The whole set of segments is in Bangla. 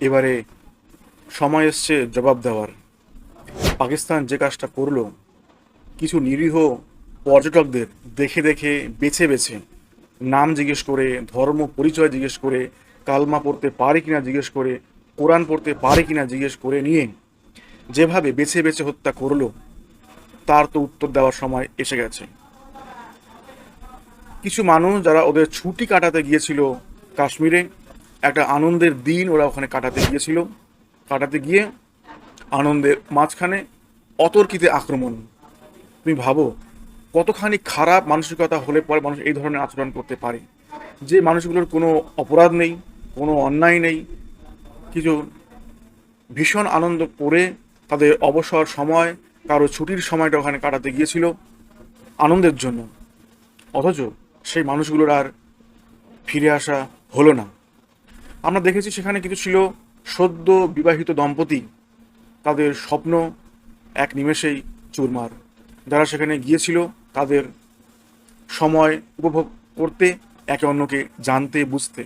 এবারে সময় এসছে জবাব দেওয়ার। পাকিস্তান যে কাজটা করল, কিছু নিরীহ পর্যটকদের দেখে দেখে, বেছে বেছে, নাম জিজ্ঞেস করে, ধর্ম পরিচয় জিজ্ঞেস করে, কালমা পড়তে পারে কিনা জিজ্ঞেস করে, কোরআন পড়তে পারে কিনা জিজ্ঞেস করে নিয়ে যেভাবে বেছে বেছে হত্যা করল, তার তো উত্তর দেওয়ার সময় এসে গেছে। কিছু মানুষ যারা ওদের ছুটি কাটাতে গিয়েছিল কাশ্মীরে একটা আনন্দের দিন ওরা ওখানে কাটাতে গিয়েছিল। কাটাতে গিয়ে আনন্দের মাঝখানে অতর্কিতে আক্রমণ। তুমি ভাবো, কতখানি খারাপ মানসিকতা হলে পরে মানুষ এই ধরনের আচরণ করতে পারে। যে মানুষগুলোর কোনো অপরাধ নেই, কোনো অন্যায় নেই, কিছু ভীষণ আনন্দ করে তাদের অবসর সময়, কারও ছুটির সময়টা ওখানে কাটাতে গিয়েছিল আনন্দের জন্য। অথচ সেই মানুষগুলোর আর ফিরে আসা হলো না। আমরা দেখেছি সেখানে কিছু ছিল সদ্য বিবাহিত দম্পতি। তাদের স্বপ্ন এক নিমেষেই চুরমার। যারা সেখানে গিয়েছিল তাদের সময় উপভোগ করতে, একে অন্যকে জানতে, বুঝতে।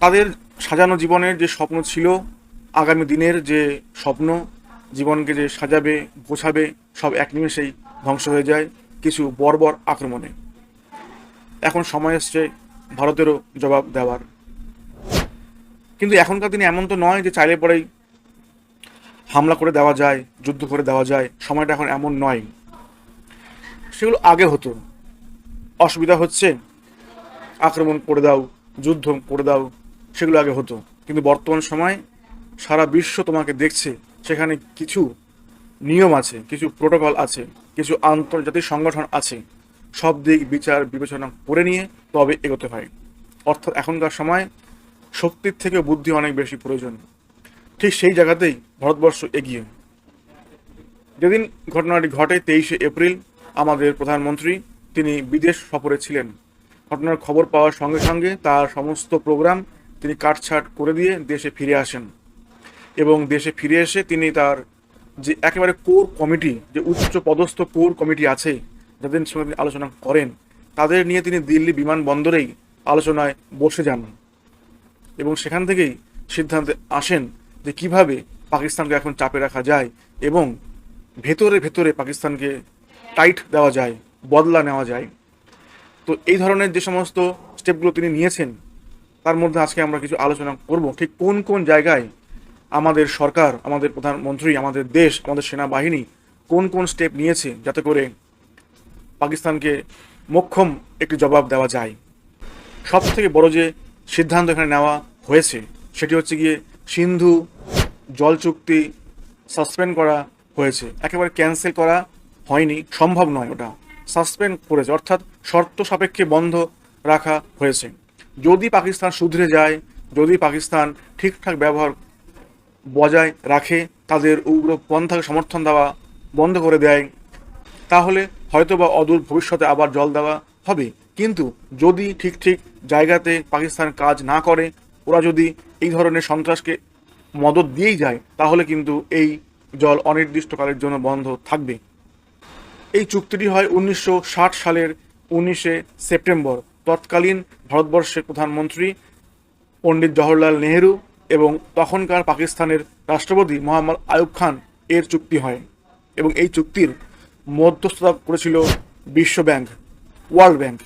তাদের সাজানো জীবনের যে স্বপ্ন ছিল, আগামী দিনের যে স্বপ্ন, জীবনকে যে সাজাবে, গোছাবে, সব এক নিমেষেই ধ্বংস হয়ে যায় কিছু বর্বর আক্রমণে। এখন সময় এসছে ভারতেরও জবাব দেওয়ার। কিন্তু এখনকার দিনে এমন তো নয় যে চাইলে পরেই হামলা করে দেওয়া যায়, যুদ্ধ করে দেওয়া যায়। সময়টা এখন এমন নয়। সেগুলো আগে হতো। অসুবিধা হচ্ছে, আক্রমণ করে দাও, যুদ্ধ করে দাও, সেগুলো আগে হতো। কিন্তু বর্তমান সময় সারা বিশ্ব তোমাকে দেখছে, সেখানে কিছু নিয়ম আছে, কিছু প্রোটোকল আছে, কিছু আন্তর্জাতিক সংগঠন আছে। সব দিক বিচার বিবেচনা করে নিয়ে তবে এগোতে হয়। অর্থাৎ এখনকার সময় শক্তির থেকে বুদ্ধি অনেক বেশি প্রয়োজন। ঠিক সেই জায়গাতেই ভারতবর্ষ এগিয়ে। যেদিন ঘটনাটি ঘটে তেইশে এপ্রিল, আমাদের প্রধানমন্ত্রী, তিনি বিদেশ সফরে ছিলেন। ঘটনার খবর পাওয়ার সঙ্গে সঙ্গে তার সমস্ত প্রোগ্রাম তিনি কাটছাট করে দিয়ে দেশে ফিরে আসেন। এবং দেশে ফিরে এসে তিনি তার যে একেবারে কোর কমিটি, যে উচ্চ পদস্থ কোর কমিটি আছে যাদের সঙ্গে তিনি আলোচনা করেন, তাদের নিয়ে তিনি দিল্লি বিমানবন্দরেই আলোচনায় বসে যান। এবং সেখান থেকেই সিদ্ধান্তে আসেন যে কীভাবে পাকিস্তানকে এখন চাপে রাখা যায় এবং ভেতরে ভেতরে পাকিস্তানকে টাইট দেওয়া যায়, বদলা নেওয়া যায়। তো এই ধরনের যে সমস্ত স্টেপগুলো তিনি নিয়েছেন, তার মধ্যে আজকে আমরা কিছু আলোচনা করব। ঠিক কোন কোন জায়গায় আমাদের সরকার, আমাদের প্রধানমন্ত্রী, আমাদের দেশ, আমাদের সেনাবাহিনী কোন কোন স্টেপ নিয়েছে যাতে করে পাকিস্তানকে মোক্ষম একটি জবাব দেওয়া যায়। সব থেকে বড় যে সিদ্ধান্ত এখানে নেওয়া হয়েছে, সেটি হচ্ছে গিয়ে সিন্ধু জল চুক্তি সাসপেন্ড করা হয়েছে। একেবারে ক্যান্সেল করা হয়নি, সম্ভব নয় ওটা। সাসপেন্ড করেছে, অর্থাৎ শর্ত সাপেক্ষে বন্ধ রাখা হয়েছে। যদি পাকিস্তান শুধরে যায়, যদি পাকিস্তান ঠিকঠাক ব্যবহার বজায় রাখে, তাদের উগ্র পন্থাকে সমর্থন দেওয়া বন্ধ করে দেয়, তাহলে হয়তোবা অদূর ভবিষ্যতে আবার জল দেওয়া হবে। কিন্তু যদি ঠিক ঠিক জায়গাতে পাকিস্তান কাজ না করে, ওরা যদি এই ধরনের সন্ত্রাসকে মদত দিয়েই যায়, তাহলে কিন্তু এই জল অনির্দিষ্টকালের জন্য বন্ধ থাকবে। এই চুক্তিটি হয় উনিশশো ষাট সালের উনিশে সেপ্টেম্বর। তৎকালীন ভারতবর্ষের প্রধানমন্ত্রী পণ্ডিত জওহরলাল নেহেরু এবং তখনকার পাকিস্তানের রাষ্ট্রপতি মোহাম্মদ আয়ুব খান এর চুক্তি হয় এবং এই চুক্তির মধ্যস্থতা করেছিল বিশ্ব ব্যাংক, ওয়ার্ল্ড ব্যাংক।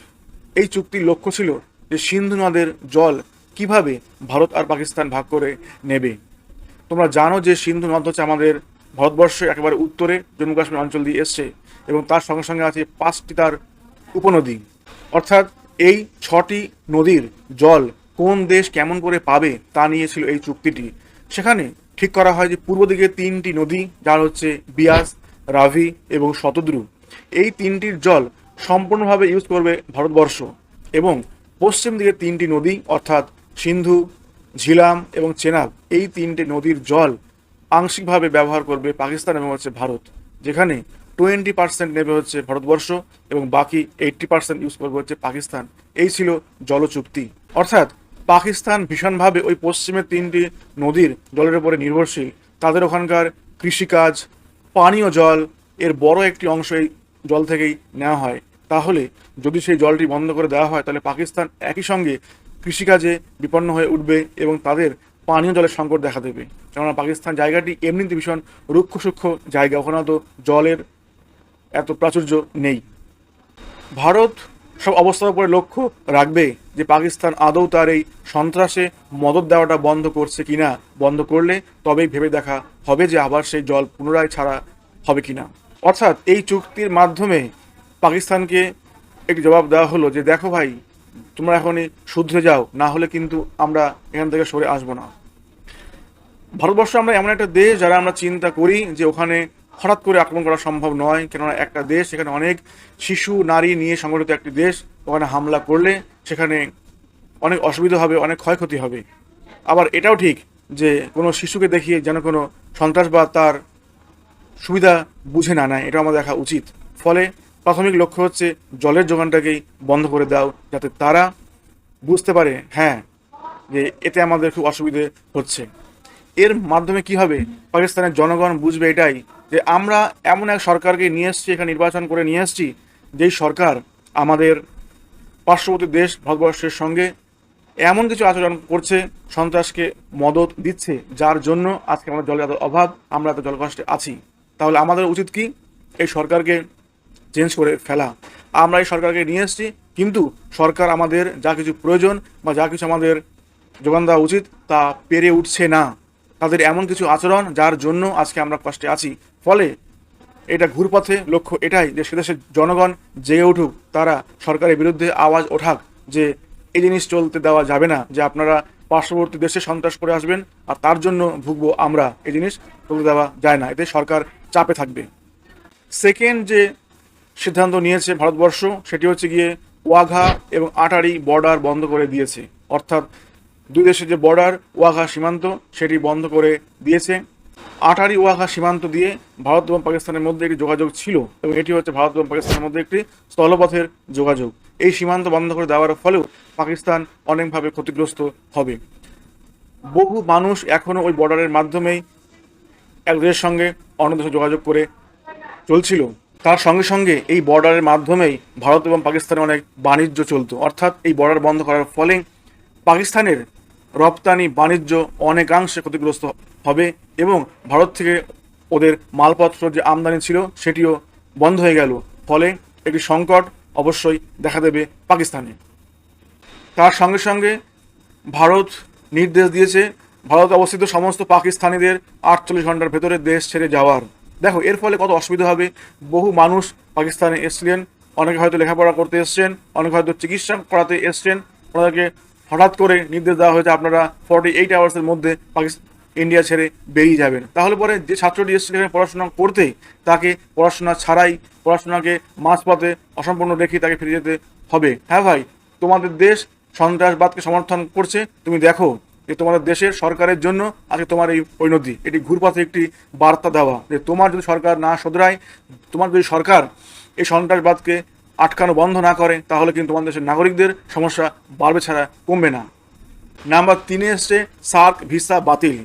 এই চুক্তির লক্ষ্য ছিল যে সিন্ধু নদের জল কীভাবে ভারত আর পাকিস্তান ভাগ করে নেবে। তোমরা জানো যে সিন্ধু নদ হচ্ছে আমাদের ভারতবর্ষের একেবারে উত্তরে জম্মু কাশ্মীর অঞ্চল দিয়ে এসছে এবং তার সঙ্গে সঙ্গে আছে পাঁচটি তার উপনদী। অর্থাৎ এই ছটি নদীর জল কোন দেশ কেমন করে পাবে তা নিয়ে ছিল এই চুক্তিটি। সেখানে ঠিক করা হয় যে পূর্ব দিকে তিনটি নদী, যার হচ্ছে বিয়াস রাভি এবং শতদ্রু, এই তিনটির জল সম্পূর্ণভাবে ইউজ করবে ভারতবর্ষ এবং পশ্চিম দিকে তিনটি নদী, অর্থাৎ সিন্ধু, ঝিলাম এবং চেনাব, এই তিনটে নদীর জল আংশিকভাবে ব্যবহার করবে পাকিস্তান এবং হচ্ছে ভারত, যেখানে টোয়েন্টি পার্সেন্ট নেবে হচ্ছে ভারতবর্ষ এবং বাকি এইট্টি পার্সেন্ট ইউজ করবে হচ্ছে পাকিস্তান। এই ছিল জল চুক্তি অর্থাৎ পাকিস্তান ভীষণভাবে ওই পশ্চিমের তিনটি নদীর জলের উপরে নির্ভরশীল। তাদের ওখানকার কৃষিকাজ পানীয় জল এর বড় একটি অংশ এই জল থেকেই নেওয়া হয়। তাহলে যদি সেই জলটি বন্ধ করে দেওয়া হয়, তাহলে পাকিস্তান একই সঙ্গে কৃষিকাজে বিপন্ন হয়ে উঠবে এবং তাদের পানীয় জলের সংকট দেখা দেবে। কেননা পাকিস্তান জায়গাটি এমনিতে ভীষণ রুক্ষ জায়গা ওখানে তো জলের এত প্রাচুর্য নেই। ভারত সব অবস্থার উপরে লক্ষ্য রাখবে যে পাকিস্তান আদৌ তার এই সন্ত্রাসে মদত দেওয়াটা বন্ধ করছে কিনা, বন্ধ করলে তবেই ভেবে দেখা হবে যে আবার সেই জল পুনরায় ছাড়া হবে কিনা। অর্থাৎ এই চুক্তির মাধ্যমে পাকিস্তানকে একটি জবাব দেওয়া হলো যে, দেখো ভাই, তোমরা এখনই শুধরে যাও, না হলে কিন্তু আমরা এখান থেকে সরে আসব না। ভারতবর্ষ আমরা এমন একটা দেশ যারা আমরা চিন্তা করি যে ওখানে হঠাৎ করে আক্রমণ করা সম্ভব নয়, কেননা একটা দেশ, সেখানে অনেক শিশু, নারী নিয়ে সংগঠিত একটি দেশ, ওখানে হামলা করলে সেখানে অনেক অসুবিধা হবে, অনেক ক্ষয়ক্ষতি হবে। আবার এটাও ঠিক যে কোনো শিশুকে দেখিয়ে যেন কোনো সন্ত্রাসবাদ তার সুবিধা বুঝে না নেয় এটা আমাদের দেখা উচিত। ফলে প্রাথমিক লক্ষ্য হচ্ছে জলের যোগানটাকেই বন্ধ করে দাও, যাতে তারা বুঝতে পারে হ্যাঁ যে এতে আমাদের খুব অসুবিধে হচ্ছে। এর মাধ্যমে কি হবে? পাকিস্তানের জনগণ বুঝবে এটাই যে আমরা এমন এক সরকারকে নিয়ে এসেছি, এখানে নির্বাচন করে নিয়ে এসেছি, যেই সরকার আমাদের পার্শ্ববর্তী দেশ ভারতবর্ষের সঙ্গে এমন কিছু আচরণ করছে, সন্ত্রাসকে মদত দিচ্ছে, যার জন্য আজকে আমাদের জলের এত অভাব, আমরা এত জলকষ্টে আছি। তাহলে আমাদের উচিত কি? এই সরকারকে চেঞ্জ করে ফেলা। আমরা এই সরকারকে নিয়ে এসেছি, কিন্তু সরকার আমাদের যা কিছু প্রয়োজন বা যা কিছু আমাদের যোগান দেওয়া উচিত তা পেরে উঠছে না। তাদের এমন কিছু আচরণ, যার জন্য আজকে আমরা কষ্টে আছি। ফলে এটা ঘুরপথে লক্ষ্য এটাই যে সেদেশের জনগণ জেগে উঠুক, তারা সরকারের বিরুদ্ধে আওয়াজ ওঠাক যে এই জিনিস চলতে দেওয়া যাবে না, যে আপনারা পার্শ্ববর্তী দেশে সন্ত্রাস করে আসবেন আর তার জন্য ভুগবো আমরা এই জিনিস চলতে দেওয়া যায় না, এতে সরকার চাপে থাকবে। সেকেন্ড যে সিদ্ধান্ত নিয়েছে ভারতবর্ষ, সেটি হচ্ছে গিয়ে ওয়াঘা এবং আটারি বর্ডার বন্ধ করে দিয়েছে। অর্থাৎ দুই দেশের যে বর্ডার, ওয়াঘা সীমান্ত, সেটি বন্ধ করে দিয়েছে। আটারি ওয়াঘা সীমান্ত দিয়ে ভারত এবং পাকিস্তানের মধ্যে একটি যোগাযোগ ছিল এবং এটি হচ্ছে ভারত এবং পাকিস্তানের মধ্যে একটি স্থলপথের যোগাযোগ। এই সীমান্ত বন্ধ করে দেওয়ার ফলেও পাকিস্তান অনেকভাবে ক্ষতিগ্রস্ত হবে। বহু মানুষ এখনও ওই বর্ডারের মাধ্যমেই এক দেশের সঙ্গে অন্য দেশে যোগাযোগ করে চলছিল। তার সঙ্গে সঙ্গে এই বর্ডারের মাধ্যমেই ভারত এবং পাকিস্তানে অনেক বাণিজ্য চলতো। অর্থাৎ এই বর্ডার বন্ধ করার ফলে পাকিস্তানের রপ্তানি বাণিজ্য অনেকাংশে ক্ষতিগ্রস্ত হবে। এবং ভারত থেকে ওদের মালপত্র যে আমদানি ছিল সেটিও বন্ধ হয়ে গেল। ফলে একটি সংকট অবশ্যই দেখা দেবে পাকিস্তানে। তার সঙ্গে সঙ্গে ভারত নির্দেশ দিয়েছে, ভারত অবস্থিত সমস্ত পাকিস্তানিদের আটচল্লিশ ঘণ্টার ভেতরে দেশ ছেড়ে যাওয়ার। দেখো, এর ফলে কত অসুবিধা হবে? বহু মানুষ পাকিস্তানে এসছিলেন, অনেকে হয়তো লেখাপড়া করতে এসছেন, অনেকে হয়তো চিকিৎসা করাতে এসছেন। ওনাদেরকে হঠাৎ করে নির্দেশ দেওয়া হয়েছে আপনারা ফর্টি এইট আওয়ার্সের মধ্যে পাকিস্তান ইন্ডিয়া ছেড়ে বেরিয়ে যাবেন। তাহলে পরে যে ছাত্রটি এসেছিল এখানে পড়াশোনা করতে তাকে পড়াশোনা ছাড়াই পড়াশোনাকে মাঝপথে অসম্পূর্ণ রেখে তাকে ফিরে যেতে হবে। হ্যাঁ ভাই, তোমাদের দেশ সন্ত্রাসবাদকে সমর্থন করছে। তুমি দেখো যে তোমাদের দেশের সরকারের জন্য আজকে তোমার এই পরিণতি এটি ঘুরপথে একটি বার্তা দেওয়া যে তোমার যদি সরকার না শোধরায়, তোমার যদি সরকার এই সন্ত্রাসবাদকে আটকানো বন্ধ না করে, তাহলে কিন্তু তোমাদের দেশের নাগরিকদের সমস্যা বাড়বে ছাড়া কমবে না। নাম্বার তিনে এসছে সার্ক ভিসা বাতিল।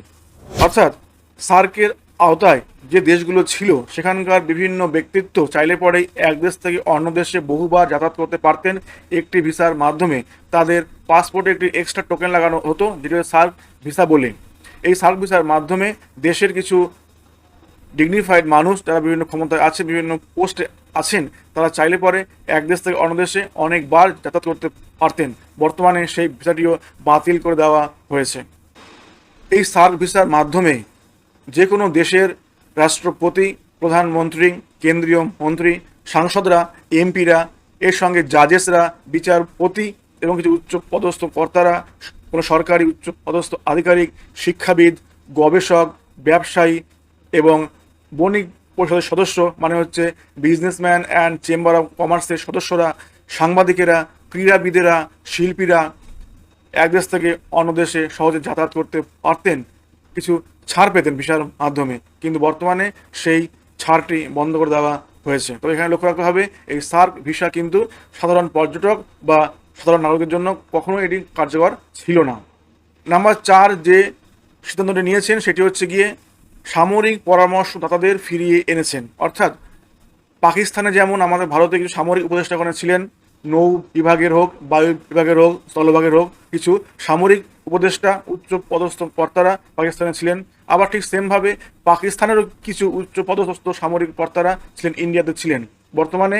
অর্থাৎ সার্কের আওতায় যে দেশগুলো ছিল, সেখানকার বিভিন্ন ব্যক্তিত্ব চাইলে পরেই এক দেশ থেকে অন্য দেশে বহুবার যাতায়াত করতে পারতেন একটি ভিসার মাধ্যমে। তাদের পাসপোর্টে একটি এক্সট্রা টোকেন লাগানো হতো, যেটা সার্ক ভিসা বলে। এই সার্ক ভিসার মাধ্যমে দেশের কিছু ডিগনিফাইড মানুষ যারা বিভিন্ন ক্ষমতায় আছে, বিভিন্ন পোস্টে আছেন, তারা চাইলে পরে এক দেশ থেকে অন্য দেশে অনেকবার যাতায়াত করতে পারতেন। বর্তমানে সেই ভিসাটিও বাতিল করে দেওয়া হয়েছে। এই সার্ক ভিসার মাধ্যমে যে কোনো দেশের রাষ্ট্রপতি, প্রধানমন্ত্রী, কেন্দ্রীয় মন্ত্রী, সাংসদরা, এমপিরা, এর সঙ্গে জাজেসরা, বিচারপতি এবং কিছু উচ্চ পদস্থ কর্তারা, কোনো সরকারি উচ্চ পদস্থ আধিকারিক, শিক্ষাবিদ, গবেষক, ব্যবসায়ী এবং বণিক পরিষদের সদস্য মানে হচ্ছে বিজনেসম্যান অ্যান্ড চেম্বার অফ কমার্সের সদস্যরা, সাংবাদিকেরা, ক্রীড়াবিদেরা, শিল্পীরা এক দেশ থেকে অন্য দেশে সহজে যাতায়াত করতে পারতেন, কিছু ছাড় পেতেন ভিসার মাধ্যমে। কিন্তু বর্তমানে সেই ছাড়টি বন্ধ করে দেওয়া হয়েছে। তবে এখানে লক্ষ্য রাখতে হবে, এই সার্ক ভিসা কিন্তু সাধারণ পর্যটক বা সাধারণ নাগরিকের জন্য কখনো এটি কার্যকর ছিল না। নাম্বার চার যে সিদ্ধান্তটি নিয়েছেন, সেটি হচ্ছে গিয়ে সামরিক পরামর্শদাতাদের ফিরিয়ে এনেছেন। অর্থাৎ পাকিস্তানে যেমন আমাদের ভারতে কিছু সামরিক উপদেষ্টা ছিলেন নৌ বিভাগের হোক, বায়ু বিভাগের হোক স্থলভাগের হোক, কিছু সামরিক উপদেষ্টা, উচ্চ পদস্থ কর্তারা পাকিস্তানে ছিলেন। আবার ঠিক সেমভাবে পাকিস্তানেরও কিছু উচ্চ পদস্থ সামরিক কর্তারা ছিলেন, ইন্ডিয়াতে ছিলেন। বর্তমানে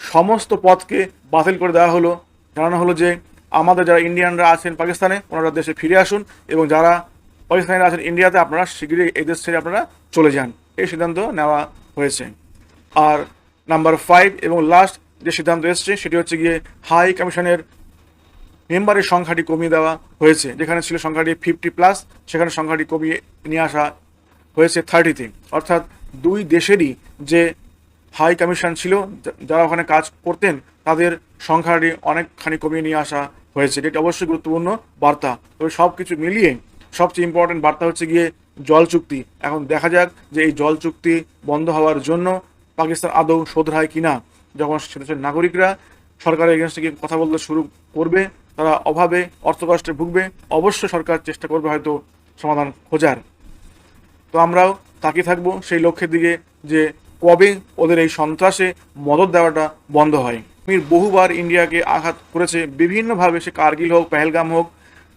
সমস্ত পদকে বাতিল করে দেওয়া হলো। জানানো হলো যে, আমাদের যারা ইন্ডিয়ানরা আছেন পাকিস্তানে, ওনারা দেশে ফিরে আসুন এবং যারা পাকিস্তানিরা আছেন ইন্ডিয়াতে, আপনারা শীঘ্রই এই দেশ ছেড়ে আপনারা চলে যান। এই সিদ্ধান্ত নেওয়া হয়েছে। আর নাম্বার ফাইভ এবং লাস্ট যে সিদ্ধান্ত এসছে সেটি হচ্ছে গিয়ে হাই কমিশনের মেম্বারের সংখ্যাটি কমিয়ে দেওয়া হয়েছে। যেখানে ছিল সংখ্যাটি ফিফটি প্লাস সেখানে সংখ্যাটি কমিয়ে নিয়ে আসা হয়েছে থার্টিতে অর্থাৎ দুই দেশেরই যে হাই কমিশন ছিল যারা ওখানে কাজ করতেন, তাদের সংখ্যাটি অনেকখানি কমিয়ে নিয়ে আসা হয়েছে, যেটি অবশ্যই গুরুত্বপূর্ণ বার্তা। তবে সব কিছু মিলিয়ে সবচেয়ে ইম্পর্টেন্ট বার্তা হচ্ছে গিয়ে জল চুক্তি। এখন দেখা যাক যে এই জল চুক্তি বন্ধ হওয়ার জন্য পাকিস্তান আদৌ শোধরায় কিনা। যখন সে দেশের নাগরিকরা সরকারের এগেনস্টে গিয়ে কথা বলতে শুরু করবে, তারা অভাবে, অর্থকষ্টে ভুগবে, অবশ্যই সরকার চেষ্টা করবে হয়তো সমাধান খোঁজার। তো আমরাও তাকিয়ে থাকব সেই লক্ষ্যের দিকে যে কবে ওদের এই সন্ত্রাসে মদত দেওয়াটা বন্ধ হয়। বহুবার ইন্ডিয়াকে আঘাত করেছে, বিভিন্নভাবে সে কার্গিল হোক, পেহেলগাম হোক,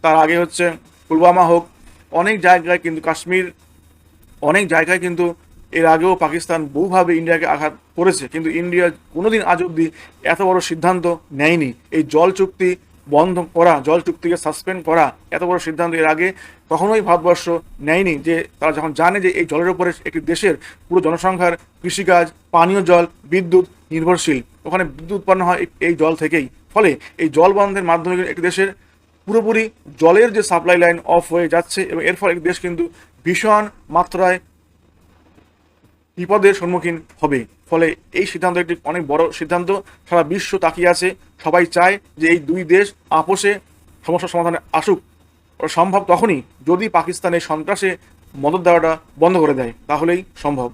তার আগে হচ্ছে পুলওয়ামা হোক, অনেক জায়গায় কিন্তু কাশ্মীর, অনেক জায়গায় কিন্তু এর আগেও পাকিস্তান বহুভাবে ইন্ডিয়াকে আঘাত করেছে, কিন্তু ইন্ডিয়া কোনোদিন আজ অব্দি এত বড় সিদ্ধান্ত নেয়নি। এই জল চুক্তি বন্ধ করা, জল চুক্তিকে সাসপেন্ড করা এত বড় সিদ্ধান্ত এর আগে কখনোই ভারতবর্ষ নেয়নি যে তারা যখন জানে যে এই জলের উপরে একটি দেশের পুরো জনসংখ্যার কৃষিকাজ, পানীয় জল, বিদ্যুৎ নির্ভরশীল, ওখানে বিদ্যুৎ উৎপন্ন হয় এই- জল থেকেই। ফলে এই জল বন্ধের মাধ্যমে একটি দেশের পুরোপুরি জলের যে সাপ্লাই লাইন অফ হয়ে যাচ্ছে এবং এর ফলে দেশ কিন্তু ভীষণ মাত্রায় বিপদের সম্মুখীন হবে। ফলে এই সিদ্ধান্ত একটি অনেক বড় সিদ্ধান্ত। সারা বিশ্ব তাকিয়ে আছে। সবাই চায় যে এই দুই দেশ আপোষে সমস্যার সমাধানে আসুক। সম্ভব তখনই যদি পাকিস্তান এই সন্ত্রাসে মদত দেওয়াটা বন্ধ করে দেয়। তাহলেই সম্ভব।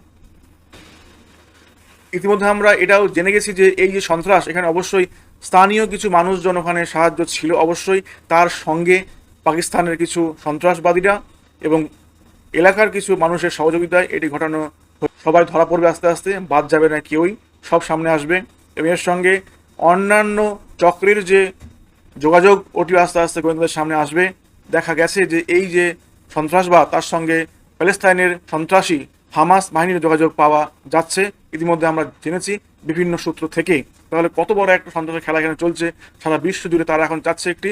ইতিমধ্যে আমরা এটাও জেনে গেছি যে এই যে সন্ত্রাস, এখানে অবশ্যই স্থানীয় কিছু মানুষজন ওখানে সাহায্য ছিল অবশ্যই। তার সঙ্গে পাকিস্তানের কিছু সন্ত্রাসবাদীরা এবং এলাকার কিছু মানুষের সহযোগিতায় এটি ঘটানো। সবাই ধরা পড়বে আস্তে আস্তে, বাদ যাবে না কেউই, সব সামনে আসবে। এবং এর সঙ্গে অন্যান্য চক্রের যে যোগাযোগ, ওটিও আস্তে আস্তে গোয়েন্দাদের সামনে আসবে। দেখা গেছে যে এই যে সন্ত্রাসবাদ তার সঙ্গে প্যালেস্তাইনের সন্ত্রাসী হামাস বাহিনীর যোগাযোগ পাওয়া যাচ্ছে। ইতিমধ্যে আমরা জেনেছি বিভিন্ন সূত্র থেকে। তাহলে কত বড় একটা সন্ত্রাসের খেলা এখানে চলছে? সারা বিশ্ব জুড়ে তারা এখন চাচ্ছে একটি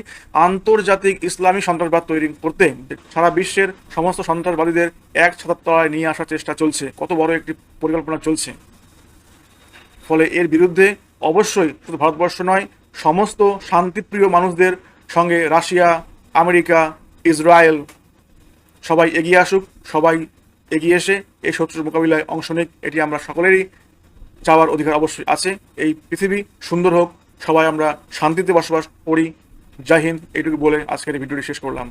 আন্তর্জাতিক ইসলামী সন্ত্রাসবাদ তৈরি করতে। সারা বিশ্বের সমস্ত সন্ত্রাসবাদীদের এক ছাতার নিয়ে আসার চেষ্টা চলছে। কত বড় একটি পরিকল্পনা চলছে। ফলে এর বিরুদ্ধে অবশ্যই শুধু ভারতবর্ষ নয়, সমস্ত শান্তিপ্রিয় মানুষদের সঙ্গে রাশিয়া, আমেরিকা, ইসরায়েল সবাই এগিয়ে আসুক, সবাই এগিয়ে এসে এই শত্রুর মোকাবিলায় অংশ নিক, এটি আমরা সকলেরই চাওয়ার অধিকার অবশ্যই আছে। এই পৃথিবী সুন্দর হোক, সবাই আমরা শান্তিতে বসবাস করি। জয় হিন্দ, এইটুকু বলে আজকের ভিডিওটি শেষ করলাম।